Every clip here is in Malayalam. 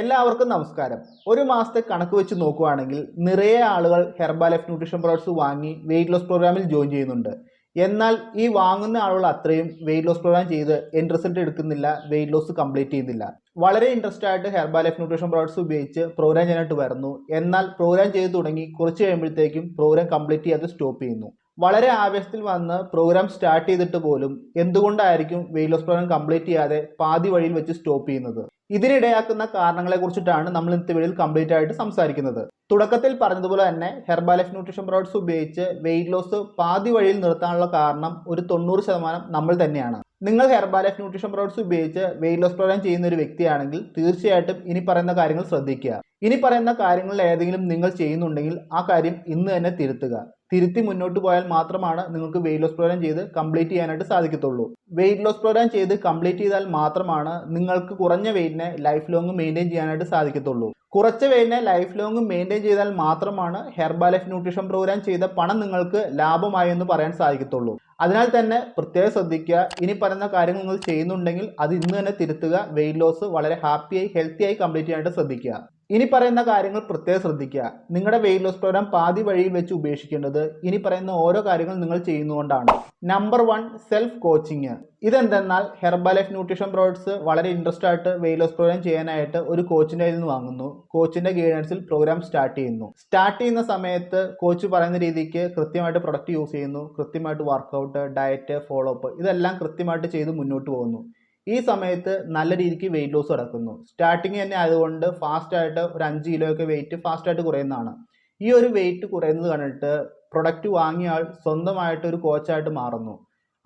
എല്ലാവർക്കും നമസ്കാരം. ഒരു മാസത്തെ കണക്ക് വെച്ച് നോക്കുകയാണെങ്കിൽ നിറയെ ആളുകൾ ഹെർബാലെഫ് ന്യൂട്രീഷൻ പ്രോഡക്ട്സ് വാങ്ങി വെയിറ്റ് ലോസ് പ്രോഗ്രാമിൽ ജോയിൻ ചെയ്യുന്നുണ്ട്. എന്നാൽ ഈ വാങ്ങുന്ന ആളുകൾ അത്രയും വെയിറ്റ് ലോസ് പ്രോഗ്രാം ചെയ്ത് എൻഡ് റിസൾട്ട് എടുക്കുന്നില്ല വെയിറ്റ് ലോസ് കംപ്ലീറ്റ് ചെയ്യുന്നില്ല. വളരെ ഇൻട്രസ്റ്റ് ആയിട്ട് ഹെർബാലെഫ് ന്യൂട്രീഷൻ പ്രോഡക്ട്സ് ഉപയോഗിച്ച് പ്രോഗ്രാം ചെയ്യാനായിട്ട് വരുന്നു. എന്നാൽ പ്രോഗ്രാം ചെയ്ത് തുടങ്ങി കുറച്ച് കഴിയുമ്പോഴത്തേക്കും പ്രോഗ്രാം കംപ്ലീറ്റ് ചെയ്യാതെ സ്റ്റോപ്പ് ചെയ്യുന്നു. വളരെ ആവേശത്തിൽ വന്ന് പ്രോഗ്രാം സ്റ്റാർട്ട് ചെയ്തിട്ട് പോലും എന്തുകൊണ്ടായിരിക്കും വെയിറ്റ് ലോസ് പ്രോഗ്രാം കംപ്ലീറ്റ് ചെയ്യാതെ പാതി വഴിയിൽ വെച്ച് സ്റ്റോപ്പ് ചെയ്യുന്നത്? ഇതിനിടയാക്കുന്ന കാരണങ്ങളെ കുറിച്ചിട്ടാണ് നമ്മൾ ഇന്നത്തെ വീഡിയോയിൽ കംപ്ലീറ്റ് ആയിട്ട് സംസാരിക്കുന്നത്. തുടക്കത്തിൽ പറഞ്ഞതുപോലെ തന്നെ ഹെർബാലൈഫ് ന്യൂട്രീഷൻ പ്രോഡക്ട്സ് ഉപയോഗിച്ച് വെയിറ്റ് ലോസ് പാതി വഴിയിൽ നിർത്താനുള്ള കാരണം ഒരു തൊണ്ണൂറ് ശതമാനം നമ്മൾ തന്നെയാണ്. നിങ്ങൾ ഹെർബാലൈഫ് ന്യൂട്രീഷൻ പ്രോഡക്ട്സ് ഉപയോഗിച്ച് വെയിറ്റ് ലോസ് പ്രോഗ്രാം ചെയ്യുന്ന ഒരു വ്യക്തിയാണെങ്കിൽ തീർച്ചയായിട്ടും ഇനി പറയുന്ന കാര്യങ്ങൾ ശ്രദ്ധിക്കുക. ഇനി പറയുന്ന കാര്യങ്ങളിൽ ഏതെങ്കിലും നിങ്ങൾ ചെയ്യുന്നുണ്ടെങ്കിൽ ആ കാര്യം ഇന്ന് തന്നെ തിരുത്തുക. തിരുത്തി മുന്നോട്ട് പോയാൽ മാത്രമാണ് നിങ്ങൾക്ക് വെയിറ്റ് ലോസ് പ്രോഗ്രാം ചെയ്ത് കംപ്ലീറ്റ് ചെയ്യാനായിട്ട് സാധിക്കത്തുള്ളൂ. വെയിറ്റ് ലോസ് പ്രോഗ്രാം ചെയ്ത് കംപ്ലീറ്റ് ചെയ്താൽ മാത്രമാണ് നിങ്ങൾക്ക് കുറഞ്ഞ വെയിറ്റിനെ ലൈഫ് ലോങ് മെയിന്റെയിൻ ചെയ്യാനായിട്ട് സാധിക്കത്തുള്ളൂ. കുറച്ച വെയിറ്റിനെ ലൈഫ് ലോങ് മെയിന്റെയിൻ ചെയ്താൽ മാത്രമാണ് ഹെർബാലൈഫ് ന്യൂട്രീഷൻ പ്രോഗ്രാം ചെയ്ത പണം നിങ്ങൾക്ക് ലാഭമായി എന്ന് പറയാൻ സാധിക്കത്തുള്ളൂ. അതിനാൽ തന്നെ പ്രത്യേകം ശ്രദ്ധിക്കുക ഇനി പറയുന്ന കാര്യങ്ങൾ നിങ്ങൾ ചെയ്യുന്നുണ്ടെങ്കിൽ അത് ഇന്ന് തന്നെ തിരുത്തുക വെയിറ്റ് ലോസ് വളരെ ഹാപ്പിയായി ഹെൽത്തിയായി കംപ്ലീറ്റ് ചെയ്യാനായിട്ട് ശ്രദ്ധിക്കുക. ഇനി പറയുന്ന കാര്യങ്ങൾ പ്രത്യേകം ശ്രദ്ധിക്കുക. നിങ്ങളുടെ വെയിറ്റ് ലോസ് പ്രോഗ്രാം പാതി വഴിയിൽ വെച്ച് ഉപേക്ഷിക്കേണ്ടത് ഇനി പറയുന്ന ഓരോ കാര്യങ്ങൾ നിങ്ങൾ ചെയ്യുന്നതുകൊണ്ടാണ്. നമ്പർ വൺ സെൽഫ് കോച്ചിങ് ഇതെന്തെന്നാൽ ഹെർബൽ ലൈഫ് ന്യൂട്രീഷൻ പ്രോഡക്ട്സ് വളരെ ഇൻട്രസ്റ്റ് ആയിട്ട് വെയിറ്റ് ലോസ് പ്രോഗ്രാം ചെയ്യാനായിട്ട് ഒരു കോച്ചിന്റെ കയ്യിൽ നിന്ന് വാങ്ങുന്നു. കോച്ചിന്റെ ഗൈഡൻസിൽ പ്രോഗ്രാം സ്റ്റാർട്ട് ചെയ്യുന്നു. സ്റ്റാർട്ട് ചെയ്യുന്ന സമയത്ത് കോച്ച് പറയുന്ന രീതിക്ക് കൃത്യമായിട്ട് പ്രൊഡക്റ്റ് യൂസ് ചെയ്യുന്നു. കൃത്യമായിട്ട് വർക്കൗട്ട് ഡയറ്റ് ഫോളോ അപ്പ് ഇതെല്ലാം കൃത്യമായിട്ട് ചെയ്ത് മുന്നോട്ട് പോകുന്നു. ഈ സമയത്ത് നല്ല രീതിക്ക് വെയിറ്റ് ലോസ് നടക്കുന്നു. സ്റ്റാർട്ടിങ് തന്നെ ആയതുകൊണ്ട് ഫാസ്റ്റായിട്ട് ഒരു അഞ്ച് കിലോ ഒക്കെ വെയിറ്റ് ഫാസ്റ്റായിട്ട് കുറയുന്നതാണ്. ഈ ഒരു വെയിറ്റ് കുറയുന്നത് കണ്ടിട്ട് പ്രൊഡക്റ്റ് വാങ്ങിയ ആൾ സ്വന്തമായിട്ട് ഒരു കോച്ചായിട്ട് മാറുന്നു.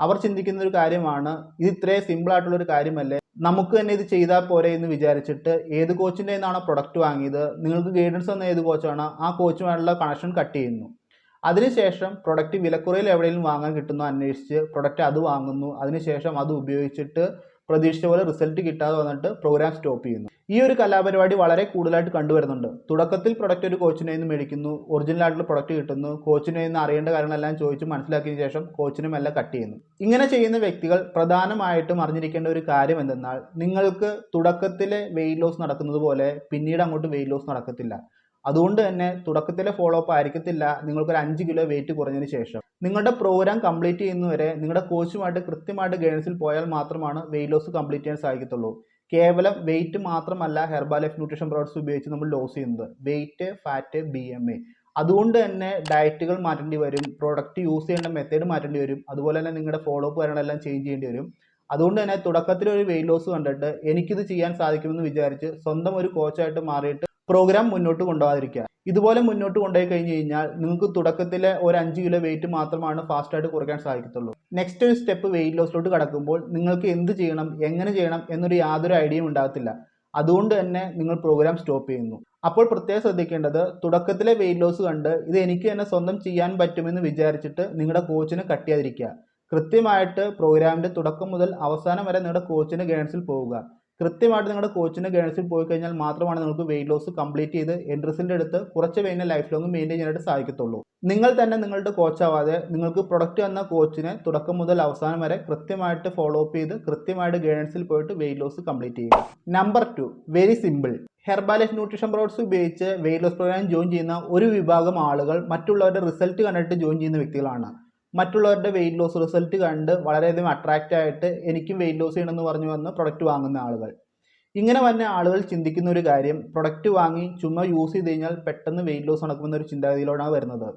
അവർ ചിന്തിക്കുന്ന ഒരു കാര്യമാണ് ഇത് ഇത്രയും സിമ്പിൾ ആയിട്ടുള്ള ഒരു കാര്യമല്ലേ? നമുക്ക് തന്നെ ഇത് ചെയ്താൽ പോരെ എന്ന് വിചാരിച്ചിട്ട് ഏത് കോച്ചിന്റെ നിന്നാണോ പ്രൊഡക്റ്റ് വാങ്ങിയത്? നിങ്ങൾക്ക് ഗൈഡൻസ് തന്ന ഏത് കോച്ചാണോ ആ കോച്ചുമായിട്ടുള്ള കണക്ഷൻ കട്ട് ചെയ്യുന്നു. അതിനുശേഷം പ്രൊഡക്റ്റ് വിലക്കുറയിൽ എവിടെയെങ്കിലും വാങ്ങാൻ കിട്ടുന്നു അന്വേഷിച്ച് പ്രൊഡക്റ്റ് അത് വാങ്ങുന്നു. അതിനുശേഷം അത് ഉപയോഗിച്ചിട്ട് പ്രതീക്ഷിച്ച പോലെ റിസൾട്ട് കിട്ടാതെ വന്നിട്ട് പ്രോഗ്രാം സ്റ്റോപ്പ് ചെയ്യുന്നു. ഈ ഒരു കലാപരിപാടി വളരെ കൂടുതലായിട്ട് കണ്ടുവരുന്നുണ്ട്. തുടക്കത്തിൽ പ്രൊഡക്റ്റ് ഒരു കോച്ചിനെ നിന്ന് മേടിക്കുന്നു ഒറിജിനൽ ആയിട്ടുള്ള പ്രൊഡക്റ്റ് കിട്ടുന്നു കോച്ചിനെ നിന്ന് അറിയേണ്ട കാര്യങ്ങളെല്ലാം ചോദിച്ച് മനസ്സിലാക്കിയതിനു ശേഷം കോച്ചിനും എല്ലാം കട്ട് ചെയ്യുന്നു. ഇങ്ങനെ ചെയ്യുന്ന വ്യക്തികൾ പ്രധാനമായിട്ടും അറിഞ്ഞിരിക്കേണ്ട ഒരു കാര്യം എന്തെന്നാൽ നിങ്ങൾക്ക് തുടക്കത്തിലെ വെയിറ്റ് ലോസ് നടക്കുന്നത് പോലെ പിന്നീട് അങ്ങോട്ട് വെയിറ്റ് ലോസ് നടക്കത്തില്ല. അതുകൊണ്ട് തന്നെ തുടക്കത്തിലെ ഫോളോ അപ്പ് ആയിരിക്കത്തില്ല. നിങ്ങൾക്കൊരു അഞ്ച് കിലോ വെയിറ്റ് കുറഞ്ഞതിന് ശേഷം. നിങ്ങളുടെ പ്രോഗ്രാം കംപ്ലീറ്റ് ചെയ്യുന്നവരെ നിങ്ങളുടെ കോച്ചുമായിട്ട് കൃത്യമായിട്ട് ഗൈഡൻസിൽ പോയാൽ മാത്രമാണ് വെയിറ്റ് ലോസ് കംപ്ലീറ്റ് ചെയ്യാൻ സാധിക്കത്തുള്ളൂ. കേവലം വെയിറ്റ് മാത്രമല്ല ഹെർബാ ലൈഫ് ന്യൂട്രീഷൻ പ്രോഡക്ട്സ് ഉപയോഗിച്ച് നമ്മൾ ലോസ് ചെയ്യുന്നത്. Weight fat B M A അതുകൊണ്ട് തന്നെ ഡയറ്റുകൾ മാറ്റേണ്ടി വരും. പ്രോഡക്റ്റ് യൂസ് ചെയ്യേണ്ട മെത്തേഡ് മാറ്റേണ്ടി വരും. അതുപോലെ തന്നെ നിങ്ങളുടെ ഫോളോ അപ്പ് കാര്യങ്ങളെല്ലാം ചേഞ്ച് ചെയ്യേണ്ടി വരും. അതുകൊണ്ട് തന്നെ തുടക്കത്തിൽ ഒരു വെയിറ്റ് ലോസ് കണ്ടിട്ട് എനിക്കിത് ചെയ്യാൻ സാധിക്കുമെന്ന് വിചാരിച്ച് സ്വന്തം ഒരു കോച്ചായിട്ട് മാറിയിട്ട് പ്രോഗ്രാം മുന്നോട്ട് കൊണ്ടുപോകാതിരിക്കുക. ഇതുപോലെ മുന്നോട്ട് കൊണ്ടുപോയി കഴിഞ്ഞ് കഴിഞ്ഞാൽ നിങ്ങൾക്ക് തുടക്കത്തിലെ ഒരു അഞ്ച് കിലോ വെയിറ്റ് മാത്രമാണ് ഫാസ്റ്റായിട്ട് കുറയ്ക്കാൻ സാധിക്കത്തുള്ളൂ. നെക്സ്റ്റ് ഒരു സ്റ്റെപ്പ് വെയിറ്റ് ലോസിലോട്ട് കടക്കുമ്പോൾ നിങ്ങൾക്ക് എന്ത് ചെയ്യണം എങ്ങനെ ചെയ്യണം എന്നൊരു യാതൊരു ഐഡിയയും ഉണ്ടാകത്തില്ല. അതുകൊണ്ട് തന്നെ നിങ്ങൾ പ്രോഗ്രാം സ്റ്റോപ്പ് ചെയ്യുന്നു. അപ്പോൾ പ്രത്യേകം ശ്രദ്ധിക്കേണ്ടത് തുടക്കത്തിലെ വെയിറ്റ് ലോസ് കണ്ട് ഇത് എനിക്ക് തന്നെ സ്വന്തം ചെയ്യാൻ പറ്റുമെന്ന് വിചാരിച്ചിട്ട് നിങ്ങളുടെ കോച്ചിന് കട്ടിയാതിരിക്കുക കൃത്യമായിട്ട് പ്രോഗ്രാമിന്റെ തുടക്കം മുതൽ അവസാനം വരെ നിങ്ങളുടെ കോച്ചിന്റെ ഗൈഡൻസിൽ പോവുക. കൃത്യമായിട്ട് നിങ്ങളുടെ കോച്ചിന്റെ ഗൈഡൻസിൽ പോയി കഴിഞ്ഞാൽ മാത്രമാണ് നിങ്ങൾക്ക് വെയിറ്റ് ലോസ് കംപ്ലീറ്റ് ചെയ്ത് എൻഡ് അടുത്ത് കുറച്ച് വെയിനെ ലൈഫ് ലോങ് മെയിന്റെയിൻ ചെയ്യാനായിട്ട് സാധിക്കത്തുള്ളൂ. നിങ്ങൾ തന്നെ നിങ്ങളുടെ കോച്ചാവാതെ നിങ്ങൾക്ക് പ്രൊഡക്റ്റ് വന്ന കോച്ചിനെ തുടക്കം മുതൽ അവസാനം വരെ കൃത്യമായിട്ട് ഫോളോ അപ്പ് ചെയ്ത് കൃത്യമായിട്ട് ഗൈഡൻസിൽ പോയിട്ട് വെയിറ്റ് ലോസ് കംപ്ലീറ്റ് ചെയ്യുക. Number two very simple Herbalife nutrition products ഉപയോഗിച്ച് വെയിറ്റ് ലോസ് പ്രോഗ്രാം ജോയിൻ ചെയ്യുന്ന ഒരു വിഭാഗം ആളുകൾ മറ്റുള്ളവരുടെ റിസൾട്ട് കണ്ടിട്ട് ജോയിൻ ചെയ്യുന്ന വ്യക്തികളാണ്. മറ്റുള്ളവരുടെ വെയിറ്റ് ലോസ് റിസൾട്ട് കണ്ട് വളരെയധികം അട്രാക്റ്റ് ആയിട്ട് എനിക്കും വെയിറ്റ് ലോസ് ചെയ്യണമെന്ന് പറഞ്ഞു വന്ന് പ്രൊഡക്റ്റ് വാങ്ങുന്ന ആളുകൾ. ഇങ്ങനെ വന്ന ആളുകൾ ചിന്തിക്കുന്ന ഒരു കാര്യം പ്രൊഡക്റ്റ് വാങ്ങി ചുമ്മാ യൂസ് ചെയ്ത് കഴിഞ്ഞാൽ പെട്ടെന്ന് വെയിറ്റ് ലോസ് നടക്കുമെന്ന ഒരു ചിന്താഗതിയിലോടാണ് വരുന്നത്.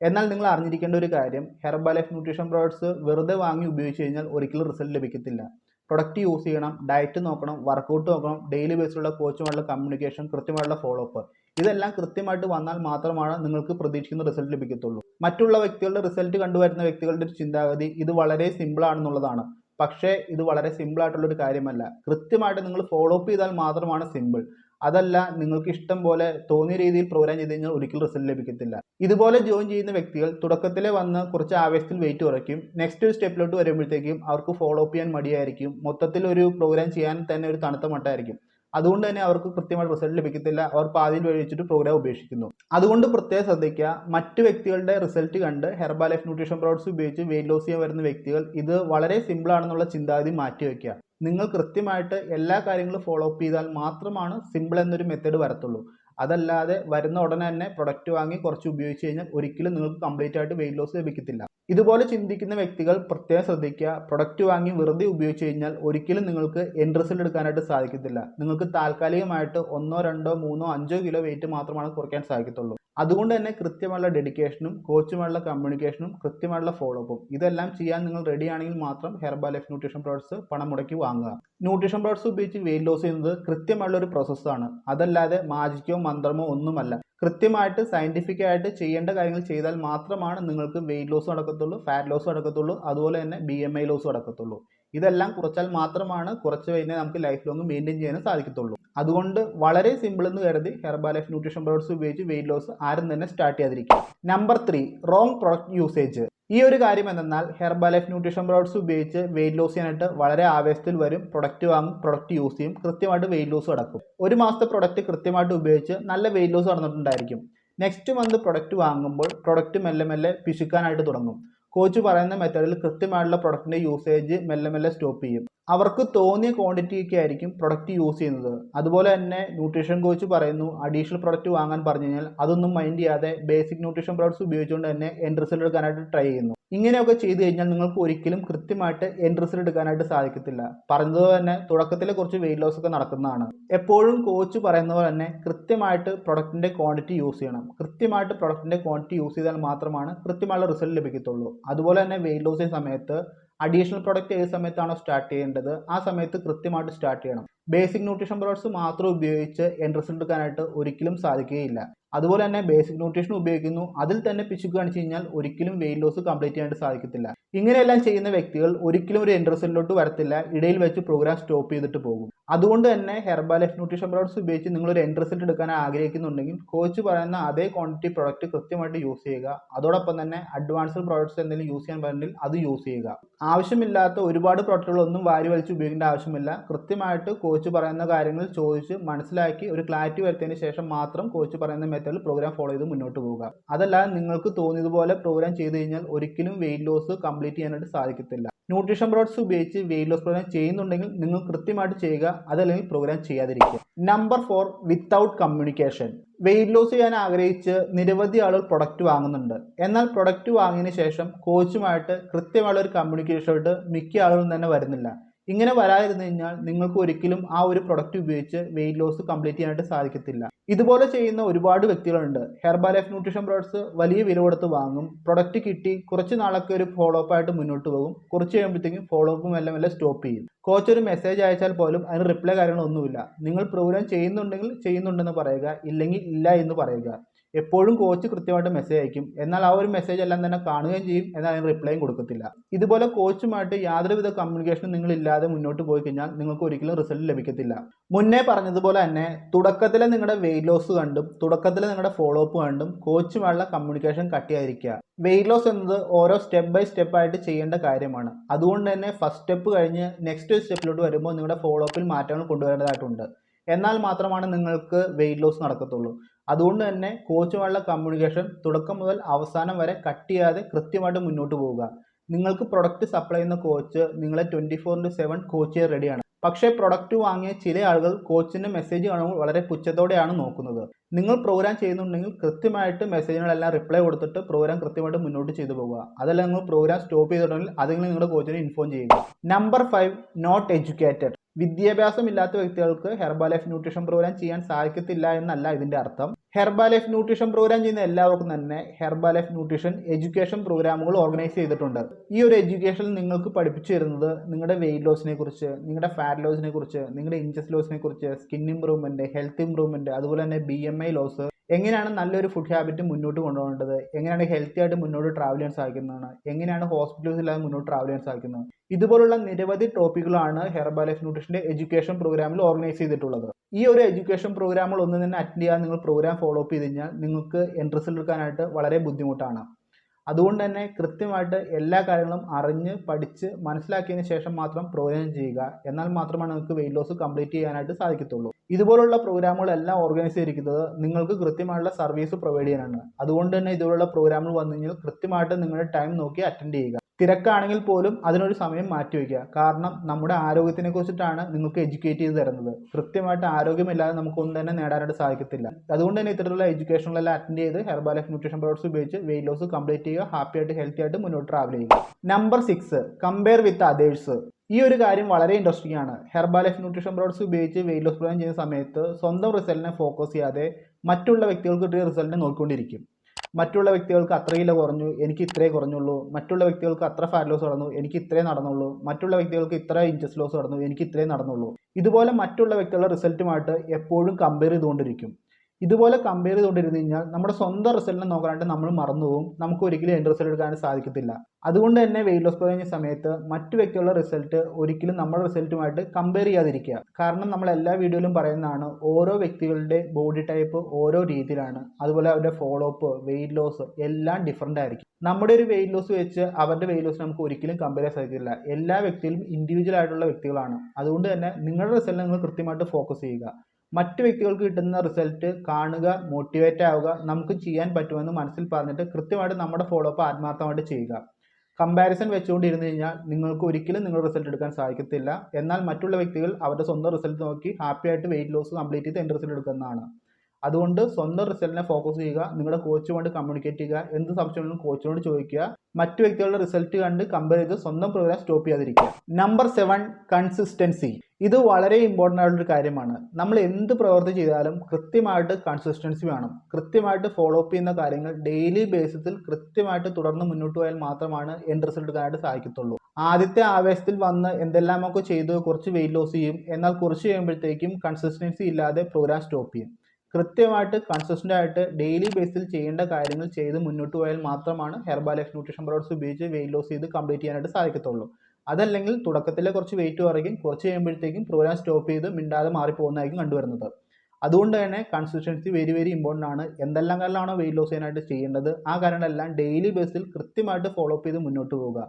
എന്നാൽ നിങ്ങൾ അറിഞ്ഞിരിക്കേണ്ട ഒരു കാര്യം ഹെർബാലൈഫ് ന്യൂട്രീഷൻ പ്രോഡക്ട്സ് വെറുതെ വാങ്ങി ഉപയോഗിച്ച് കഴിഞ്ഞാൽ ഒരിക്കലും റിസൾട്ട് ലഭിക്കത്തില്ല. പ്രൊഡക്റ്റ് യൂസ് ചെയ്യണം ഡയറ്റ് നോക്കണം വർക്കൗട്ട് നോക്കണം ഡെയിലി ബേസിലുള്ള കോച്ചുമായിട്ടുള്ള കമ്മ്യൂണിക്കേഷൻ കൃത്യമായിട്ടുള്ള ഫോളോ അപ്പ് ഇതെല്ലാം കൃത്യമായിട്ട് വന്നാൽ മാത്രമാണ് നിങ്ങൾക്ക് പ്രതീക്ഷിക്കുന്ന റിസൾട്ട് ലഭിക്കത്തുള്ളൂ. മറ്റുള്ള വ്യക്തികളുടെ റിസൾട്ട് കണ്ടുവരുന്ന വ്യക്തികളുടെ ഒരു ചിന്താഗതി ഇത് വളരെ സിമ്പിൾ ആണെന്നുള്ളതാണ്. പക്ഷേ ഇത് വളരെ സിമ്പിൾ ആയിട്ടുള്ള ഒരു കാര്യമല്ല. കൃത്യമായിട്ട് നിങ്ങൾ ഫോളോ അപ്പ് ചെയ്താൽ മാത്രമാണ് സിമ്പിൾ അതല്ല നിങ്ങൾക്ക് ഇഷ്ടം പോലെ തോന്നിയ രീതിയിൽ പ്രോഗ്രാം ചെയ്ത് കഴിഞ്ഞാൽ ഒരിക്കലും റിസൾട്ട് ലഭിക്കത്തില്ല. ഇതുപോലെ ജോയിൻ ചെയ്യുന്ന വ്യക്തികൾ തുടക്കത്തിലെ വന്ന് കുറച്ച് ആവേശത്തിൽ വെയിറ്റ് കുറയ്ക്കും നെക്സ്റ്റ് ഒരു സ്റ്റെപ്പിലോട്ട് വരുമ്പോഴത്തേക്കും അവർക്ക് ഫോളോ അപ്പ് ചെയ്യാൻ മടിയായിരിക്കും. മൊത്തത്തിൽ ഒരു പ്രോഗ്രാം ചെയ്യാൻ തന്നെ ഒരു തണുത്ത മട്ടായിരിക്കും. അതുകൊണ്ട് തന്നെ അവർക്ക് കൃത്യമായിട്ട് റിസൾട്ട് ലഭിക്കത്തില്ല. അവർ പാതിയിൽ വഴി വെച്ചിട്ട് പ്രോഗ്രാം ഉപേക്ഷിക്കുന്നു. അതുകൊണ്ട് പ്രത്യേകം ശ്രദ്ധിക്കുക. മറ്റ് വ്യക്തികളുടെ റിസൾട്ട് കണ്ട് ഹെർബാ ലൈഫ് ന്യൂട്രീഷൻ പ്രോഡക്ട്സ് ഉപയോഗിച്ച് വെയിറ്റ് ലോസ് ചെയ്യാൻ വരുന്ന വ്യക്തികൾ ഇത് വളരെ സിമ്പിൾ ആണെന്നുള്ള ചിന്താഗതി മാറ്റി വയ്ക്കുക നിങ്ങൾ കൃത്യമായിട്ട് എല്ലാ കാര്യങ്ങളും ഫോളോ അപ്പ് ചെയ്താൽ മാത്രമാണ് സിമ്പിൾ എന്നൊരു മെത്തേഡ് വരത്തുള്ളൂ. അതല്ലാതെ വരുന്ന ഉടനെ തന്നെ പ്രൊഡക്റ്റ് വാങ്ങി കുറച്ച് ഉപയോഗിച്ച് കഴിഞ്ഞാൽ ഒരിക്കലും നിങ്ങൾക്ക് കംപ്ലീറ്റ് ആയിട്ട് വെയിറ്റ് ലോസ് ലഭിക്കത്തില്ല. ഇതുപോലെ ചിന്തിക്കുന്ന വ്യക്തികൾ പ്രത്യേകം ശ്രദ്ധിക്കുക. പ്രൊഡക്റ്റ് വാങ്ങി വെറുതെ ഉപയോഗിച്ച് കഴിഞ്ഞാൽ ഒരിക്കലും നിങ്ങൾക്ക് എൻഡ് റിസൾട്ട് എടുക്കാനായിട്ട് സാധിക്കത്തില്ല. നിങ്ങൾക്ക് താൽക്കാലികമായിട്ട് ഒന്നോ രണ്ടോ മൂന്നോ അഞ്ചോ കിലോ വെയിറ്റ് മാത്രമാണ് കുറയ്ക്കാൻ സാധിക്കത്തുള്ളൂ. അതുകൊണ്ട് തന്നെ കൃത്യമായുള്ള ഡെഡിക്കേഷനും കോച്ചുമായുള്ള കമ്മ്യൂണിക്കേഷനും കൃത്യമായുള്ള ഫോളോ അപ്പും ഇതെല്ലാം ചെയ്യാൻ നിങ്ങൾ റെഡി ആണെങ്കിൽ മാത്രം ഹെർബൽ ലൈഫ് ന്യൂട്രീഷൻ പ്രോഡക്ട്സ് പണം മുടക്കി വാങ്ങുക. ന്യൂട്രീഷൻ പ്രോഡക്ട്സ് ഉപയോഗിച്ച് വെയിറ്റ് ലോസ് ചെയ്യുന്നത് കൃത്യമായുള്ള ഒരു പ്രോസസ്സാണ് അതല്ലാതെ മാജിക്കോ മന്ത്രമോ ഒന്നുമല്ല. കൃത്യമായിട്ട് സയന്റിഫിക് ആയിട്ട് ചെയ്യേണ്ട കാര്യങ്ങൾ ചെയ്താൽ മാത്രമാണ് നിങ്ങൾക്ക് വെയിറ്റ് ലോസ് നടക്കത്തുള്ളൂ ഫാറ്റ് ലോസ് നടക്കത്തുള്ളൂ അതുപോലെ തന്നെ ബി എം ഐ ലോസ് നടക്കത്തുള്ളൂ. ഇതെല്ലാം കുറച്ചാൽ മാത്രമാണ് കുറച്ച് കഴിഞ്ഞാൽ നമുക്ക് ലൈഫ് ലോങ് മെയിന്റെയിൻ ചെയ്യാനും സാധിക്കത്തുള്ളൂ. അതുകൊണ്ട് വളരെ സിമ്പിൾ എന്ന് കരുതി ഹെർബാ ലൈഫ് ന്യൂട്രീഷൻ പ്രോഡക്ട്സ് ഉപയോഗിച്ച് വെയിറ്റ് ലോസ് ആരും തന്നെ സ്റ്റാർട്ട് ചെയ്യാതിരിക്കുക. Number three wrong product usage ഈ ഒരു കാര്യം എന്തെന്നാൽ ഹെർബാ ലൈഫ് ന്യൂട്രീഷൻ പ്രോഡക്ട്സ് ഉപയോഗിച്ച് വെയിറ്റ് ലോസ് ചെയ്യാനായിട്ട് വളരെ ആവേശത്തിൽ വരും പ്രൊഡക്റ്റ് വാങ്ങും പ്രൊഡക്റ്റ് യൂസ് ചെയ്യും കൃത്യമായിട്ട് വെയിറ്റ് ലോസ് നടക്കും. ഒരു മാസത്തെ പ്രൊഡക്റ്റ് കൃത്യമായിട്ട് ഉപയോഗിച്ച് നല്ല വെയിറ്റ് ലോസ് നടന്നിട്ടുണ്ടായിരിക്കും. നെക്സ്റ്റ് മന്ത് പ്രൊഡക്റ്റ് വാങ്ങുമ്പോൾ പ്രൊഡക്റ്റ് മെല്ലെ മെല്ലെ പിശുക്കാനായിട്ട് തുടങ്ങും. കോച്ച് പറയുന്ന മെത്തേഡിൽ കൃത്യമായിട്ടുള്ള പ്രൊഡക്റ്റിന്റെ യൂസേജ് മെല്ലെ മെല്ലെ സ്റ്റോപ്പ് ചെയ്യും. അവർക്ക് തോന്നിയ ക്വാണ്ടിറ്റിയൊക്കെ ആയിരിക്കും പ്രൊഡക്റ്റ് യൂസ് ചെയ്യുന്നത്. അതുപോലെ തന്നെ ന്യൂട്രീഷൻ കോച്ച് പറയുന്നു അഡീഷണൽ പ്രൊഡക്റ്റ് വാങ്ങാൻ പറഞ്ഞു കഴിഞ്ഞാൽ അതൊന്നും മൈൻഡ് ചെയ്യാതെ ബേസിക് ന്യൂട്രീഷൻ പ്രോഡക്റ്റ്സ് ഉപയോഗിച്ചുകൊണ്ട് തന്നെ എൻഡ് റിസൾട്ട് എടുക്കാനായിട്ട് ട്രൈ ചെയ്യുന്നു. ഇങ്ങനെയൊക്കെ ചെയ്തു കഴിഞ്ഞാൽ നിങ്ങൾക്ക് ഒരിക്കലും കൃത്യമായിട്ട് റിസൾട്ട് എടുക്കാനായിട്ട് സാധിക്കത്തില്ല. പറഞ്ഞത് തന്നെ തുടക്കത്തിൽ കുറച്ച് വെയിറ്റ് ലോസ് ഒക്കെ നടക്കുന്നതാണ്. എപ്പോഴും കോച്ച് പറയുന്ന പോലെ തന്നെ കൃത്യമായിട്ട് പ്രൊഡക്റ്റിന്റെ ക്വാണ്ടിറ്റി യൂസ് ചെയ്യണം. കൃത്യമായിട്ട് പ്രൊഡക്റ്റിന്റെ ക്വാണ്ടിറ്റി യൂസ് ചെയ്താൽ മാത്രമാണ് കൃത്യമായുള്ള റിസൾട്ട് ലഭിക്കത്തുള്ളൂ. അതുപോലെ തന്നെ വെയിറ്റ് ലോസ് ചെയ്യുന്ന സമയത്ത് അഡീഷണൽ പ്രൊഡക്റ്റ് ഏത് സമയത്താണോ സ്റ്റാർട്ട് ചെയ്യേണ്ടത് ആ സമയത്ത് കൃത്യമായിട്ട് സ്റ്റാർട്ട് ചെയ്യണം. ബേസിക് ന്യൂട്രീഷൻ പ്രോഡക്ട്സ് മാത്രം ഉപയോഗിച്ച് റിസൾട്ട് എടുക്കാനായിട്ട് ഒരിക്കലും സാധിക്കുകയില്ല. അതുപോലെ തന്നെ ബേസിക് ന്യൂട്രീഷൻ ഉപയോഗിക്കുന്നു. അതിൽ തന്നെ പിശുക്ക് കാണിച്ചു കഴിഞ്ഞാൽ ഒരിക്കലും വെയിറ്റ് ലോസ് കംപ്ലീറ്റ് ചെയ്യാനായിട്ട് സാധിക്കത്തില്ല. ഇങ്ങനെയെല്ലാം ചെയ്യുന്ന വ്യക്തികൾ ഒരിക്കലും ഒരു എൻഡ് റിസൾട്ടിലോട്ട് വരത്തില്ല. ഇടയിൽ വെച്ച് പ്രോഗ്രാം സ്റ്റോപ്പ് ചെയ്തിട്ട് പോകും. അതുകൊണ്ട് തന്നെ ഹെർബാ ലൈഫ് ന്യൂട്രീഷൻ പ്രോഡക്ട്സ് ഉപയോഗിച്ച് നിങ്ങൾ ഒരു എൻഡ് എടുക്കാൻ ആഗ്രഹിക്കുന്നുണ്ടെങ്കിൽ കോച്ച് പറയുന്ന അതേ ക്വാണ്ടിറ്റി പ്രോഡക്റ്റ് കൃത്യമായിട്ട് യൂസ് ചെയ്യുക. അതോടൊപ്പം തന്നെ അഡ്വാൻസ്ഡ് പ്രോഡക്ട്സ് എന്തെങ്കിലും യൂസ് ചെയ്യാൻ പറ്റുന്നെങ്കിൽ അത് യൂസ് ചെയ്യുക. ആവശ്യമില്ലാത്ത ഒരുപാട് പ്രോഡക്റ്റുകളൊന്നും വാരി വലിച്ച് ഉപയോഗിക്കേണ്ട ആവശ്യമില്ല. കൃത്യമായിട്ട് കോച്ച് പറയുന്ന കാര്യങ്ങൾ ചോദിച്ച് മനസ്സിലാക്കി ഒരു ക്ലാരിറ്റി വരുത്തിയതിന് ശേഷം മാത്രം കോച്ച് പറയുന്ന മെത്തേഡിൽ പ്രോഗ്രാം ഫോളോ ചെയ്ത് മുന്നോട്ട് പോകുക അതല്ലാതെ നിങ്ങൾക്ക് തോന്നിയതുപോലെ പ്രോഗ്രാം ചെയ്ത് കഴിഞ്ഞാൽ ഒരിക്കലും വെയിറ്റ് ലോസ് കംപ്ലീറ്റ് ചെയ്യാനായിട്ട് സാധിക്കത്തില്ല. ന്യൂട്രീഷൻ പ്രോഡക്ട്സ് ഉപയോഗിച്ച് വെയിറ്റ് ലോസ് പ്രോഗ്രാം ചെയ്യുന്നുണ്ടെങ്കിൽ നിങ്ങൾ കൃത്യമായിട്ട് ചെയ്യുക അതല്ലെങ്കിൽ പ്രോഗ്രാം ചെയ്യാതിരിക്കുക. Number four without communication weight loss ചെയ്യാൻ ആഗ്രഹിച്ച് നിരവധി ആളുകൾ പ്രൊഡക്റ്റ് വാങ്ങുന്നുണ്ട്. എന്നാൽ പ്രൊഡക്റ്റ് വാങ്ങിയതിന് ശേഷം കോച്ചുമായിട്ട് കൃത്യമായുള്ള ഒരു കമ്മ്യൂണിക്കേഷനായിട്ട് മിക്ക ആളുകളും തന്നെ വരുന്നില്ല. ഇങ്ങനെ വരാതിരുന്നു കഴിഞ്ഞാൽ നിങ്ങൾക്ക് ഒരിക്കലും ആ ഒരു പ്രൊഡക്റ്റ് ഉപയോഗിച്ച് വെയിറ്റ് ലോസ് കംപ്ലീറ്റ് ചെയ്യാനായിട്ട് സാധിക്കത്തില്ല. ഇതുപോലെ ചെയ്യുന്ന ഒരുപാട് വ്യക്തികളുണ്ട്. ഹെർബാ ലൈഫ് ന്യൂട്രീഷൻ പ്രോഡക്ട്സ് വലിയ വില കൊടുത്ത് വാങ്ങും. പ്രൊഡക്റ്റ് കിട്ടി കുറച്ച് നാളൊക്കെ ഒരു ഫോളോ അപ്പ് ആയിട്ട് മുന്നോട്ട് പോകും. കുറച്ച് കഴിയുമ്പോഴത്തേക്കും ഫോളോ അപ്പും എല്ലാം എല്ലാം സ്റ്റോപ്പ് ചെയ്യും. കോച്ച് ഒരു മെസ്സേജ് അയച്ചാൽ പോലും അതിന് റിപ്ലൈ കാര്യങ്ങളൊന്നുമില്ല. നിങ്ങൾ പ്രോഗ്രാം ചെയ്യുന്നുണ്ടെങ്കിൽ ചെയ്യുന്നുണ്ടെന്ന് പറയുക ഇല്ലെങ്കിൽ ഇല്ല എന്ന് പറയുക. എപ്പോഴും കോച്ച് കൃത്യമായിട്ട് മെസ്സേജ് അയക്കും. എന്നാൽ ആ ഒരു മെസ്സേജ് എല്ലാം തന്നെ കാണുകയും ചെയ്യും എന്നാൽ അതിന് റിപ്ലൈയും കൊടുക്കത്തില്ല. ഇതുപോലെ കോച്ചുമായിട്ട് യാതൊരുവിധ കമ്മ്യൂണിക്കേഷനും നിങ്ങൾ ഇല്ലാതെ മുന്നോട്ട് പോയി കഴിഞ്ഞാൽ നിങ്ങൾക്ക് ഒരിക്കലും റിസൾട്ട് ലഭിക്കത്തില്ല. മുന്നേ പറഞ്ഞതുപോലെ തന്നെ തുടക്കത്തിലെ നിങ്ങളുടെ വെയിറ്റ് ലോസ് കണ്ടും തുടക്കത്തിലെ നിങ്ങളുടെ ഫോളോ അപ്പ് കണ്ടും കോച്ചുമായുള്ള കമ്മ്യൂണിക്കേഷൻ കട്ടിയായിരിക്കുക. വെയിറ്റ് ലോസ് എന്നത് ഓരോ സ്റ്റെപ്പ് ബൈ സ്റ്റെപ്പ് ആയിട്ട് ചെയ്യേണ്ട കാര്യമാണ്. അതുകൊണ്ട് തന്നെ ഫസ്റ്റ് സ്റ്റെപ്പ് കഴിഞ്ഞ് നെക്സ്റ്റ് സ്റ്റെപ്പിലോട്ട് വരുമ്പോൾ നിങ്ങളുടെ ഫോളോ അപ്പിൽ മാറ്റങ്ങൾ കൊണ്ടുവരേണ്ടതായിട്ടുണ്ട്. എന്നാൽ മാത്രമാണ് നിങ്ങൾക്ക് വെയിറ്റ് ലോസ് നടക്കത്തുള്ളൂ. അതുകൊണ്ട് തന്നെ കോച്ചുമായുള്ള കമ്മ്യൂണിക്കേഷൻ തുടക്കം മുതൽ അവസാനം വരെ കട്ട് ചെയ്യാതെ കൃത്യമായിട്ട് മുന്നോട്ട് പോവുക. നിങ്ങൾക്ക് പ്രൊഡക്റ്റ് സപ്ലൈ ചെയ്യുന്ന കോച്ച് നിങ്ങളെ twenty four into seven coach ചെയ്യാൻ റെഡിയാണ് പക്ഷേ പ്രൊഡക്റ്റ് വാങ്ങിയ ചില ആളുകൾ കോച്ചിന്റെ മെസ്സേജ് കാണുമ്പോൾ വളരെ പുച്ഛത്തോടെയാണ് നോക്കുന്നത്. നിങ്ങൾ പ്രോഗ്രാം ചെയ്യുന്നുണ്ടെങ്കിൽ കൃത്യമായിട്ട് മെസ്സേജുകളെല്ലാം റിപ്ലൈ കൊടുത്തിട്ട് പ്രോഗ്രാം കൃത്യമായിട്ട് മുന്നോട്ട് ചെയ്തു പോകുക അതല്ല നിങ്ങൾ പ്രോഗ്രാം സ്റ്റോപ്പ് ചെയ്തിട്ടുണ്ടെങ്കിൽ അതെങ്കിലും നിങ്ങളുടെ കോച്ചിനെ ഇൻഫോം ചെയ്യുക. നമ്പർ ഫൈവ് നോട്ട് എഡ്യൂക്കേറ്റഡ് വിദ്യാഭ്യാസം ഇല്ലാത്ത വ്യക്തികൾക്ക് ഹെർബാലൈഫ് ന്യൂട്രീഷൻ പ്രോഗ്രാം ചെയ്യാൻ സാധിക്കത്തില്ല എന്നല്ല ഇതിന്റെ അർത്ഥം. ഹെർബാ ലൈഫ് ന്യൂട്രീഷൻ പ്രോഗ്രാം ചെയ്യുന്ന എല്ലാവർക്കും തന്നെ ഹെർബാ ലൈഫ് ന്യൂട്രീഷൻ എഡ്യൂക്കേഷൻ പ്രോഗ്രാമുകൾ ഓർഗനൈസ് ചെയ്തിട്ടുണ്ട്. ഈ ഒരു എഡ്യൂക്കേഷൻ നിങ്ങൾക്ക് പഠിപ്പിച്ചു തരുന്നത് നിങ്ങളുടെ വെയിറ്റ് ലോസിനെ കുറിച്ച് നിങ്ങളുടെ ഫാറ്റ് ലോസിനെ കുറിച്ച് നിങ്ങളുടെ ഇഞ്ചസ് ലോസിനെ കുറിച്ച് സ്കിൻ ഇംപ്രൂവ്മെന്റ് ഹെൽത്ത് ഇംപ്രൂവ്മെന്റ് അതുപോലെ തന്നെ ബി എം ഐ ലോസ് എങ്ങനെയാണ് നല്ലൊരു ഫുഡ് ഹാബിറ്റ് മുന്നോട്ട് കൊണ്ടുപോകേണ്ടത്? എങ്ങനെയാണ് ഹെൽത്തി ആയിട്ട് മുന്നോട്ട് ട്രാവൽ ചെയ്യാൻ സാധിക്കുന്നതാണ്? എങ്ങനെയാണ് ഹോസ്പിറ്റൽസ് ഇല്ലാതെ മുന്നോട്ട് ട്രാവൽ ചെയ്യാൻ സാധിക്കുന്നത്? ഇതുപോലുള്ള നിരവധി ടോപ്പിക്കുകളാണ് ഹെർബൽ ലൈഫ് ന്യൂട്രീഷന്റെ എഡ്യൂക്കേഷൻ പ്രോഗ്രാമിൽ ഓർഗനൈസ് ചെയ്തിട്ടുള്ളത്. ഈ ഒരു എഡ്യൂക്കേഷൻ പ്രോഗ്രാമുകൾ ഒന്നും തന്നെ അറ്റൻഡ് ചെയ്യാൻ നിങ്ങൾ പ്രോഗ്രാം ഫോളോ അപ്പ് ചെയ്ത് കഴിഞ്ഞാൽ നിങ്ങൾക്ക് റിസൾട്ട് എടുക്കാനായിട്ട് വളരെ ബുദ്ധിമുട്ടാണ്. അതുകൊണ്ട് തന്നെ കൃത്യമായിട്ട് എല്ലാ കാര്യങ്ങളും അറിഞ്ഞ് പഠിച്ച് മനസ്സിലാക്കിയതിന് ശേഷം മാത്രം പ്രോഗ്രാം ചെയ്യുക. എന്നാൽ മാത്രമാണ് നിങ്ങൾക്ക് വെയിറ്റ് ലോസ് കംപ്ലീറ്റ് ചെയ്യാനായിട്ട് സാധിക്കത്തുള്ളൂ. ഇതുപോലുള്ള പ്രോഗ്രാമുകളെല്ലാം ഓർഗനൈസ് ചെയ്തിരിക്കുന്നത് നിങ്ങൾക്ക് കൃത്യമായുള്ള സർവീസ് പ്രൊവൈഡ് ചെയ്യാനാണ്. അതുകൊണ്ട് തന്നെ ഇതുപോലുള്ള പ്രോഗ്രാമുകൾ വന്നു കഴിഞ്ഞാൽ കൃത്യമായിട്ട് നിങ്ങളുടെ ടൈം നോക്കി അറ്റൻഡ് ചെയ്യുക. തിരക്കാണെങ്കിൽ പോലും അതിനൊരു സമയം മാറ്റി മാറ്റിവെക്കുക കാരണം നമ്മുടെ ആരോഗ്യത്തിനെ കുറിച്ചിട്ടാണ് നിങ്ങൾക്ക് എഡ്യൂക്കേറ്റ് ചെയ്ത് തരുന്നത്. കൃത്യമായിട്ട് ആരോഗ്യമില്ലാതെ നമുക്കൊന്നും തന്നെ നേടാനായിട്ട് സാധിക്കത്തില്ല. അതുകൊണ്ട് തന്നെ ഇത്തരത്തിലുള്ള എഡ്യൂക്കേഷനിലെല്ലാം അറ്റൻഡ് ചെയ്ത് ഹെർബൽ ലൈഫ് ന്യൂട്രീഷൻ പ്രോഡക്ട്സ് ഉപയോഗിച്ച് വെയിറ്റ് ലോസ് കംപ്ലീറ്റ് ചെയ്യുക ഹാപ്പി ആയിട്ട് ഹെൽത്തി ആയിട്ട് മുന്നോട്ട് ട്രാവൽ ചെയ്യുക. Number six compare with others ഈ ഒരു കാര്യം വളരെ ഇൻട്രസ്റ്റിംഗ് ആണ്. ഹെർബൽ ലൈഫ് ന്യൂട്രീഷൻ പ്രോഡക്ട്സ് ഉപയോഗിച്ച് വെയിറ്റ് ലോസ് പ്രോഗ്രാം ചെയ്യുന്ന സമയത്ത് സ്വന്തം റിസൾട്ടിനെ ഫോക്കസ് ചെയ്യാതെ മറ്റുള്ള വ്യക്തികൾക്ക് കിട്ടിയ റിസൾട്ടിനെ നോക്കിക്കൊണ്ടിരിക്കും. മറ്റുള്ള വ്യക്തികൾക്ക് അത്ര കിലോ കുറഞ്ഞു എനിക്ക് ഇത്രേ കുറഞ്ഞുള്ളൂ. മറ്റുള്ള വ്യക്തികൾക്ക് അത്ര ഫാറ്റ് ലോസ് നടന്നു എനിക്ക് ഇത്രേ നടന്നുള്ളൂ. മറ്റുള്ള വ്യക്തികൾക്ക് ഇത്ര ഇഞ്ചസ് ലോസ് നടന്നു എനിക്ക് ഇത്രേ നടന്നുള്ളൂ. ഇതുപോലെ മറ്റുള്ള വ്യക്തികളുടെ റിസൾട്ടുമായിട്ട് എപ്പോഴും കമ്പയർ ചെയ്തുകൊണ്ടിരിക്കും. ഇതുപോലെ കമ്പയർ ചെയ്തുകൊണ്ടിരുന്നു കഴിഞ്ഞാൽ നമ്മുടെ സ്വന്തം റിസൾട്ടിനെ നോക്കാനായിട്ട് നമ്മൾ മറന്നുപോകും. നമുക്ക് ഒരിക്കലും എന്റെ റിസൾട്ട് എടുക്കാൻ സാധിക്കത്തില്ല. അതുകൊണ്ട് തന്നെ വെയിറ്റ് ലോസ് കുറഞ്ഞ സമയത്ത് മറ്റു വ്യക്തികളുടെ റിസൾട്ട് ഒരിക്കലും നമ്മുടെ റിസൾട്ടുമായിട്ട് കമ്പയർ ചെയ്യാതിരിക്കുക. കാരണം നമ്മൾ എല്ലാ വീഡിയോയിലും പറയുന്നതാണ് ഓരോ വ്യക്തികളുടെ ബോഡി ടൈപ്പ് ഓരോ രീതിയിലാണ്. അതുപോലെ അവരുടെ ഫോളോ അപ്പ് വെയിറ്റ് ലോസ് എല്ലാം ഡിഫറെന്റ് ആയിരിക്കും. നമ്മുടെ ഒരു വെയിറ്റ് ലോസ് വെച്ച് അവരുടെ വെയിറ്റ് ലോസ് നമുക്ക് ഒരിക്കലും കമ്പയർ ചെയ്യാൻ സാധിക്കില്ല എല്ലാ വ്യക്തികളും ഇൻഡിവിജ്വൽ ആയിട്ടുള്ള വ്യക്തികളാണ്. അതുകൊണ്ട് തന്നെ നിങ്ങളുടെ റിസൾട്ട് നിങ്ങൾ കൃത്യമായിട്ട് ഫോക്കസ് ചെയ്യുക. മറ്റു വ്യക്തികൾക്ക് കിട്ടുന്ന റിസൾട്ട് കാണുക മോട്ടിവേറ്റ് ആവുക നമുക്ക് ചെയ്യാൻ പറ്റുമെന്ന് മനസ്സിൽ പറഞ്ഞിട്ട് കൃത്യമായിട്ട് നമ്മുടെ ഫോളോ അപ്പ് ആത്മാർത്ഥമായിട്ട് ചെയ്യുക. കമ്പാരിസൺ വെച്ചുകൊണ്ടിരുന്ന് കഴിഞ്ഞാൽ നിങ്ങൾക്ക് ഒരിക്കലും നിങ്ങളുടെ റിസൾട്ട് എടുക്കാൻ സാധിക്കത്തില്ല. എന്നാൽ മറ്റുള്ള വ്യക്തികൾ അവരുടെ സ്വന്തം റിസൾട്ട് നോക്കി ഹാപ്പി ആയിട്ട് വെയിറ്റ് ലോസ് കംപ്ലീറ്റ് ചെയ്ത് എന്റെ റിസൾട്ട് എടുക്കുന്നതാണ്. അതുകൊണ്ട് സ്വന്തം റിസൾട്ടിനെ ഫോക്കസ് ചെയ്യുക നിങ്ങളുടെ കോച്ചുമായിട്ട് കമ്മ്യൂണിക്കേറ്റ് ചെയ്യുക എന്ത് സംശയങ്ങളും കോച്ചിനോട് ചോദിക്കുക. മറ്റു വ്യക്തികളുടെ റിസൾട്ട് കണ്ട് കമ്പയർ ചെയ്ത് സ്വന്തം പ്രോഗ്രാം സ്റ്റോപ്പ് ചെയ്യാതിരിക്കുക. നമ്പർ സെവൻ കൺസിസ്റ്റൻസി ഇത് വളരെ ഇമ്പോർട്ടന്റ് ആയിട്ടുള്ള കാര്യമാണ്. നമ്മൾ എന്ത് പ്രവൃത്തി ചെയ്താലും കൃത്യമായിട്ട് കൺസിസ്റ്റൻസി വേണം. കൃത്യമായിട്ട് ഫോളോ അപ്പ് ചെയ്യുന്ന കാര്യങ്ങൾ ഡെയിലി ബേസിസിൽ കൃത്യമായിട്ട് തുടർന്ന് മുന്നോട്ട് പോയാൽ മാത്രമാണ് എൻഡ് റിസൾട്ട് കാണാനായിട്ട് സാധിക്കത്തുള്ളൂ. ആദ്യത്തെ ആവേശത്തിൽ വന്ന് എന്തെല്ലാമൊക്കെ ചെയ്ത് കുറച്ച് വെയിറ്റ് ലോസ് ചെയ്യും. എന്നാൽ കുറച്ച് കഴിയുമ്പോഴത്തേക്കും കൺസിസ്റ്റൻസി ഇല്ലാതെ പ്രോഗ്രാം സ്റ്റോപ്പ് ചെയ്യും. കൃത്യമായിട്ട് കൺസിസ്റ്റന്റ് ആയിട്ട് ഡെയിലി ബേസിൽ ചെയ്യേണ്ട കാര്യങ്ങൾ ചെയ്ത് മുന്നോട്ട് പോയാൽ മാത്രമാണ് ഹെർബാ ലൈഫ് ന്യൂട്രീഷൻ പ്രോഡക്ട്സ് ഉപയോഗിച്ച് വെയിറ്റ് ലോസ് ചെയ്ത് കംപ്ലീറ്റ് ചെയ്യാനായിട്ട് സാധിക്കത്തുള്ളൂ. അതല്ലെങ്കിൽ തുടക്കത്തിലെ കുറച്ച് വെയിറ്റ് കുറയ്ക്കും കുറച്ച് കഴിയുമ്പോഴത്തേക്കും പ്രോഗ്രാം സ്റ്റോപ്പ് ചെയ്ത് മിണ്ടാതെ മാറിപ്പോകുന്നതായിരിക്കും കണ്ടുവരുന്നത്. അതുകൊണ്ട് തന്നെ കൺസിസ്റ്റൻസി വെരി വെരി ഇമ്പോർട്ടന്റ് ആണ്. എന്തെല്ലാം കാര്യങ്ങളാണോ വെയിറ്റ് ലോസ് ചെയ്യാനായിട്ട് ചെയ്യേണ്ടത്? ആ കാര്യങ്ങളെല്ലാം ഡെയിലി ബേസിൽ കൃത്യമായിട്ട് ഫോളോ അപ്പ് ചെയ്ത് മുന്നോട്ട് പോവുക.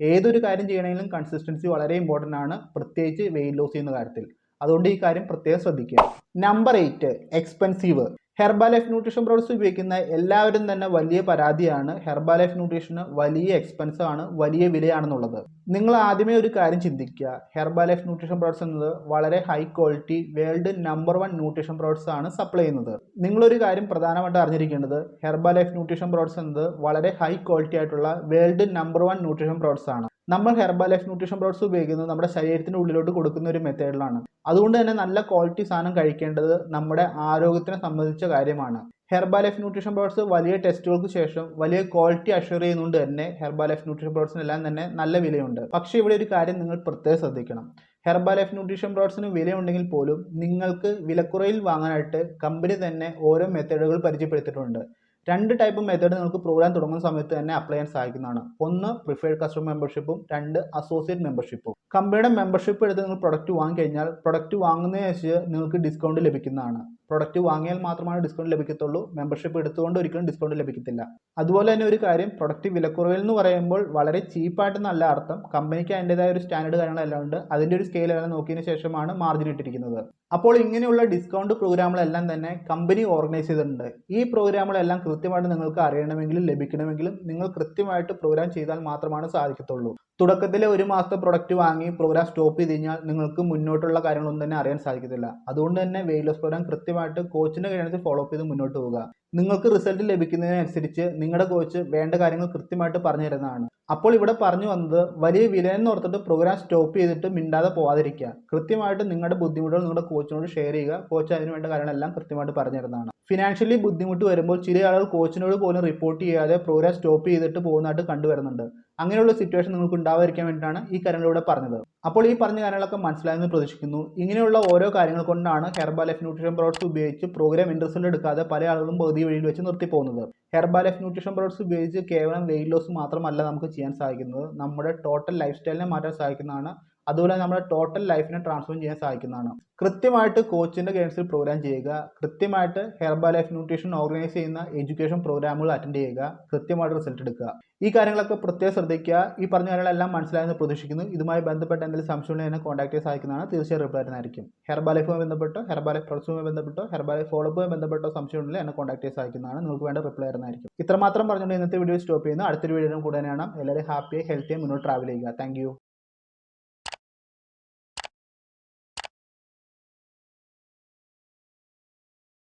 ഏതൊരു കാര്യം ചെയ്യണമെങ്കിലും കൺസിസ്റ്റൻസി വളരെ ഇമ്പോർട്ടന്റ് ആണ്. പ്രത്യേകിച്ച് വെയിറ്റ് ലോസ് ചെയ്യുന്ന കാര്യത്തിൽ. അതുകൊണ്ട് ഈ കാര്യം പ്രത്യേകം ശ്രദ്ധിക്കുക. Number eight expensive Herbalife nutrition products ഉപയോഗിക്കുന്ന എല്ലാവരും തന്നെ വലിയ പരാതിയാണ്. ഹെർബാലൈഫ് ന്യൂട്രീഷന് വലിയ എക്സ്പെൻസ് ആണ് വലിയ വിലയാണെന്നുള്ളത്. നിങ്ങൾ ആദ്യമേ ഒരു കാര്യം ചിന്തിക്കുക. ഹെർബാലൈഫ് ന്യൂട്രീഷൻ പ്രോഡക്ട്സ് എന്നത് വളരെ high quality world number one nutrition products ആണ് സപ്ലൈ ചെയ്യുന്നത്. നിങ്ങളൊരു കാര്യം പ്രധാനമായിട്ട് അറിഞ്ഞിരിക്കേണ്ടത് ഹെർബാലൈഫ് ന്യൂട്രീഷൻ പ്രോഡക്ട്സ് എന്നത് വളരെ ഹൈ ക്വാളിറ്റി ആയിട്ടുള്ള world number one nutrition products ആണ്. നമ്മൾ ഹെർബൽ ലൈഫ് ന്യൂട്രീഷൻ പ്രോഡക്ട്സ് ഉപയോഗിക്കുന്നത് നമ്മുടെ ശരീരത്തിന്റെ ഉള്ളിലോട്ട് കൊടുക്കുന്ന ഒരു മെത്തേഡിലാണ്. അതുകൊണ്ട് തന്നെ നല്ല ക്വാളിറ്റി സാധനം കഴിക്കേണ്ടത് നമ്മുടെ ആരോഗ്യത്തിനെ സംബന്ധിച്ച കാര്യമാണ്. ഹെർബൽ ലൈഫ് ന്യൂട്രീഷൻ പ്രോഡക്ട്സ് വലിയ ടെസ്റ്റുകൾക്ക് ശേഷം വലിയ ക്വാളിറ്റി അഷ്യൂർ ചെയ്യുന്നതുകൊണ്ട് തന്നെ ഹെർബൽ ലൈഫ് ന്യൂട്രീഷൻ പ്രോഡക്ട്സിനെല്ലാം തന്നെ നല്ല വിലയുണ്ട്. പക്ഷേ ഇവിടെ ഒരു കാര്യം നിങ്ങൾ പ്രത്യേകം ശ്രദ്ധിക്കണം. ഹെർബൽ ലൈഫ് ന്യൂട്രീഷൻ പ്രോഡക്ട്സിന് വിലയുണ്ടെങ്കിൽ പോലും നിങ്ങൾക്ക് വിലക്കുറയിൽ വാങ്ങാനായിട്ട് കമ്പനി തന്നെ ഓരോ മെത്തേഡുകൾ പരിചയപ്പെടുത്തിയിട്ടുണ്ട്. രണ്ട് ടൈപ്പ് മെത്തേഡ് നിങ്ങൾക്ക് പ്രോഗ്രാം തുടങ്ങുന്ന സമയത്ത് തന്നെ അപ്ലൈ ചെയ്യാൻ സാധിക്കുന്നതാണ്. ഒന്ന് പ്രിഫേർഡ് കസ്റ്റമർ മെമ്പർഷിപ്പും രണ്ട് അസോസിയേറ്റ് മെമ്പർഷിപ്പും കമ്പനിയുടെ മെമ്പർഷിപ്പ് എടുത്ത് നിങ്ങൾ പ്രൊഡക്റ്റ് വാങ്ങിക്കഴിഞ്ഞാൽ പ്രൊഡക്റ്റ് വാങ്ങുന്നതിന് ശേഷം നിങ്ങൾക്ക് ഡിസ്കൗണ്ട് ലഭിക്കുന്നതാണ്. പ്രൊഡക്റ്റ് വാങ്ങിയാൽ മാത്രമാണ് ഡിസ്കൗണ്ട് ലഭിക്കത്തുള്ളൂ. മെമ്പർഷിപ്പ് എടുത്തുകൊണ്ട് ഒരിക്കലും ഡിസ്കൗണ്ട് ലഭിക്കത്തില്ല. അതുപോലെ തന്നെ ഒരു കാര്യം പ്രൊഡക്റ്റ് വിലക്കുറവിൽ എന്ന് പറയുമ്പോൾ വളരെ ചീപ്പായിട്ടെന്നല്ല അർത്ഥം. കമ്പനിക്ക് അതിന്റെതായ ഒരു സ്റ്റാൻഡേർഡ് കാര്യങ്ങളെല്ലാം ഉണ്ട്. അതിന്റെ ഒരു സ്കെയിൽ എല്ലാം നോക്കിയതിന് ശേഷമാണ് മാർജിൻ ഇട്ടിരിക്കുന്നത്. അപ്പോൾ ഇങ്ങനെയുള്ള ഡിസ്കൗണ്ട് പ്രോഗ്രാമുകളെല്ലാം തന്നെ കമ്പനി ഓർഗനൈസ് ചെയ്തിട്ടുണ്ട്. ഈ പ്രോഗ്രാമുകളെല്ലാം കൃത്യമായിട്ട് നിങ്ങൾക്ക് അറിയണമെങ്കിലും ലഭിക്കണമെങ്കിലും നിങ്ങൾ കൃത്യമായിട്ട് പ്രോഗ്രാം ചെയ്താൽ മാത്രമാണ് സാധിക്കത്തുള്ളൂ. തുടക്കത്തിലെ ഒരു മാസത്തെ പ്രൊഡക്റ്റ് വാങ്ങി പ്രോഗ്രാം സ്റ്റോപ്പ് ചെയ്ത് കഴിഞ്ഞാൽ നിങ്ങൾക്ക് മുന്നോട്ടുള്ള കാര്യങ്ങളൊന്നും തന്നെ അറിയാൻ സാധിക്കത്തില്ല. അതുകൊണ്ട് തന്നെ വെയിറ്റ് ലോസ് പ്രോഗ്രാം കൃത്യമായിട്ട് കോച്ചിന്റെ കഴിയുന്നത് ഫോളോ അപ്പ് ചെയ്ത് മുന്നോട്ട് പോവുക. നിങ്ങൾക്ക് റിസൾട്ട് ലഭിക്കുന്നതിനനുസരിച്ച് നിങ്ങളുടെ കോച്ച് വേണ്ട കാര്യങ്ങൾ കൃത്യമായിട്ട് പറഞ്ഞു തരുന്നതാണ്. അപ്പോൾ ഇവിടെ പറഞ്ഞു വന്നത് വലിയ വിലയെന്ന് ഓർത്തിട്ട് പ്രോഗ്രാം സ്റ്റോപ്പ് ചെയ്തിട്ട് മിണ്ടാതെ പോവാതിരിക്കുക. കൃത്യമായിട്ട് നിങ്ങളുടെ ബുദ്ധിമുട്ടുകൾ നിങ്ങളുടെ കോച്ചിനോട് ഷെയർ ചെയ്യുക. കോച്ച് അതിന് വേണ്ട കാര്യങ്ങളെല്ലാം കൃത്യമായിട്ട് പറഞ്ഞു തരുന്നതാണ്. ഫിനാൻഷ്യലി ബുദ്ധിമുട്ട് വരുമ്പോൾ ചില ആളുകൾ കോച്ചിനോട് പോലും റിപ്പോർട്ട് ചെയ്യാതെ പ്രോഗ്രാം സ്റ്റോപ്പ് ചെയ്തിട്ട് പോകുന്നതായിട്ട് കണ്ടുവരുന്നുണ്ട്. അങ്ങനെയുള്ള സിറ്റുവേഷൻ നിങ്ങൾക്ക് ഉണ്ടാവാതിരിക്കാൻ വേണ്ടിയിട്ടാണ് ഈ കാര്യങ്ങളിലൂടെ പറഞ്ഞത്. അപ്പോൾ ഈ പറഞ്ഞ കാര്യങ്ങളൊക്കെ മനസ്സിലായെന്ന് പ്രതീക്ഷിക്കുന്നു. ഇങ്ങനെയുള്ള ഓരോ കാര്യങ്ങൾ കൊണ്ടാണ് ഹെർബാലെഫ് ലൈഫ് ന്യൂട്രീഷൻ പ്രോഡക്ട്സ് ഉപയോഗിച്ച് പ്രോഗ്രാം ഇൻട്രസ്റ്റ് എടുക്കാതെ പല ആളുകളും പകുതി വഴിയിൽ വെച്ച് നിർത്തി പോകുന്നത്. ഹെർബൽ ലൈഫ് ന്യൂട്രീഷൻ പ്രോഡക്ട്സ് ഉപയോഗിച്ച് കേവലം വെയിറ്റ് ലോസ് മാത്രമല്ല നമുക്ക് ചെയ്യാൻ സാധിക്കുന്നത്. നമ്മുടെ ടോട്ടൽ ലൈഫ് സ്റ്റൈലിനെ മാറ്റാൻ സാധിക്കുന്നതാണ് അതുപോലെ നമ്മുടെ ടോട്ടൽ ലൈഫിനെ ട്രാൻസ്ഫോം ചെയ്യാൻ സാധിക്കുന്നതാണ്. കൃത്യമായിട്ട് കോച്ചിന്റെ ഗൈഡൻസിൽ പ്രോഗ്രാം ചെയ്യുക കൃത്യമായിട്ട് ഹെർബ ലൈഫ് ന്യൂട്രീഷൻ ഓർഗനൈസ് ചെയ്യുന്ന എഡ്യൂക്കേഷൻ പ്രോഗ്രാമുകൾ അറ്റൻഡ് ചെയ്യുക കൃത്യമായിട്ട് റിസൾട്ട് എടുക്കുക. ഈ കാര്യങ്ങളൊക്കെ പ്രത്യേകം ശ്രദ്ധിക്കുക. ഈ പറഞ്ഞ കാര്യങ്ങളെല്ലാം മനസ്സിലായെന്ന് പ്രതീക്ഷിക്കുന്നു. ഇതുമായി ബന്ധപ്പെട്ട എന്തെങ്കിലും സംശയമുണ്ടെങ്കിൽ എന്നെ കോൺടാക്ട് ചെയ്യാൻ സാധിക്കുന്നതാണ്. തീർച്ചയായും റിപ്ലൈ തരുന്നതായിരിക്കും. ഹെർബ ലൈഫുമായി ബന്ധപ്പെട്ടോ ഹെർബ ലൈഫ് പ്രൊഡക്ട്സുമായി ബന്ധപ്പെട്ടോ ഹെർബ ലൈഫ് ഫോളോപ്പുമായി ബന്ധപ്പെട്ടോ സംശയമുണ്ടെങ്കിൽ എന്നെ കോൺടാക്ട് ചെയ്യാൻ സാധിക്കുന്നതാണ്. നിങ്ങൾക്ക് വേണ്ട റിപ്ലൈ തരുന്നതായിരിക്കും. ഇത്രമാത്രം പറഞ്ഞുകൊണ്ട് ഇന്നത്തെ വീഡിയോ സ്റ്റോപ്പ് ചെയ്യുന്നു. അടുത്തൊരു വീഡിയോ കൂടെ തന്നെയാണ് എല്ലാവരും ഹാപ്പിയായി ഹെൽത്തിയായി മുന്നോട്ട് ട്രാവൽ ചെയ്യുക. താങ്ക്